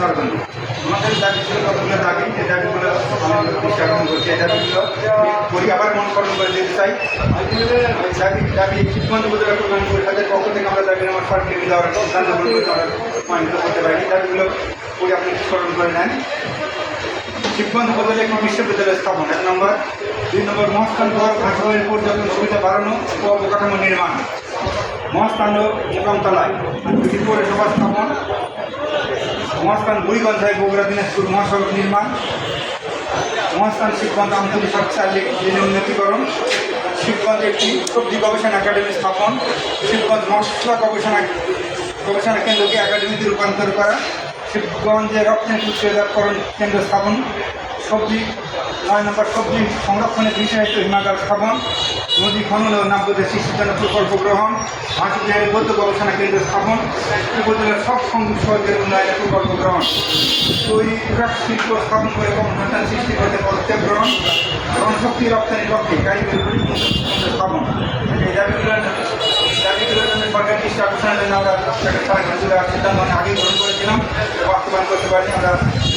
পারবেন না। আবার করে চাই। করতে করি বিশ্ববিদ্যালয় স্থাপন, এক নম্বর। দুই নম্বর, মহাস্থান ঘর ভাষাবাড়ির পর্যটন সুবিধা বাড়ানো ও অবকাঠামো নির্মাণ। মহাস্থান ও মোকামতলায় পৌরসভা স্থাপন মহাস্থান বুড়িগঞ্জায় বগুড়া, দিনাজপুর মহাসড়ক নির্মাণ। মহাস্থান শিবগঞ্জ আঞ্চলিক শৌচালয় উন্নতিকরণ। শিবগঞ্জ একটি সবজি গবেষণা একাডেমি স্থাপন। শিবগঞ্জ মশলা গবেষণা গবেষণা কেন্দ্রকে একাডেমিতে রূপান্তর করা। শিবগঞ্জে রপ্তানি প্রক্রিয়াজাতকরণ কেন্দ্র স্থাপন। সবজি নয় নম্বর সবজি সংরক্ষণের বিষয়ে হিমাগার স্থাপন নদী খনন ও নাব্যদের শিশুজন্য প্রকল্প গ্রহণ হাসিবিহারী বৌদ্ধ গবেষণা কেন্দ্র স্থাপন, উপজেলার সব সংযোগ সহজের উন্নয়নের প্রকল্প গ্রহণ। তৈরি শিল্প স্থাপন করে কর্মসংস্থান সৃষ্টি করতে পদক্ষেপ গ্রহণ, জনশক্তি রপ্তানির পক্ষে কারিগরি স্থাপন। এই দাবিগুলো দাবিগুলোর জন্য সরকার আকর্ষণের জন্য আমরা সিদ্ধান্ত অনেক আগেই গ্রহণ করেছিলাম বাস্তবায়ন করতে পারি আমরা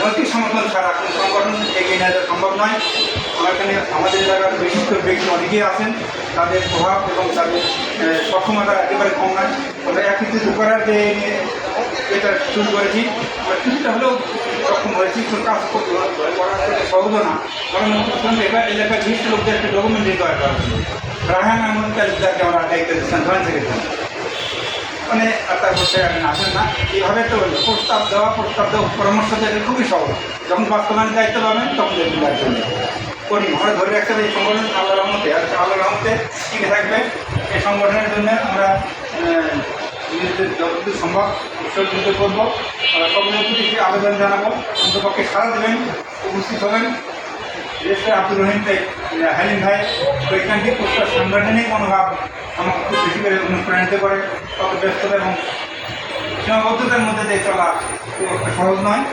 নৈতিক সমর্থন ছাড়া কোনো সংগঠন এগিয়ে নেওয়া যাওয়া সম্ভব নয়। আমার এখানে আমাদের এলাকার বিশিষ্ট ব্যক্তি অনেকেই আছেন। তাদের প্রভাব এবং তাদের সক্ষমতা একেবারে কম নয়। আমরা একত্রিত করার যে এটা শুরু করেছি। কিছুটা হলেও সক্ষম হয়েছি। কোনো কাজ করতে সহজ না। কারণ এবার এলাকার বিশিষ্ট লোকদের একটা ডকুমেন্ট রিকোয়ার করা হচ্ছে রাহান আহমদ তালিকাকে আমরা দায়িত্ব দিচ্ছেন, ধরেন থেকে মানে আত্মার করতে আপনি আসেন না। এইভাবে তো প্রস্তাব দেওয়া প্রস্তাব দেওয়া পরামর্শ দেওয়া খুবই সহজ। যখন বাস্তবায়নের দায়িত্ব পাবেন, তখন দেখবেন দায়িত্ব। করি আমরা ধরে রাখতে হবে এই সংগঠন আল্লাহ রহমতে। আর আল্লাহ রহমতে টিকে থাকবে। এই সংগঠনের জন্য আমরা নিজেদের যতদূর সম্ভব সহযোগিতা করব। আমরা সকলের প্রতি আবেদন জানাব। অন্তপক্ষে সারা দেবেন, উপস্থিত হবেন। বিশেষ করে আব্দুর ভাই হালিম ভাই বৈজ্ঞানিক প্রস্তাব সাংগঠনিক মনোভাব আমাকে খুব বেশি করে অনুপ্রাণিত করে তত ব্যস্ততা এবং সীমাবদ্ধতার মধ্যে দিয়ে চলা সহজ নয়।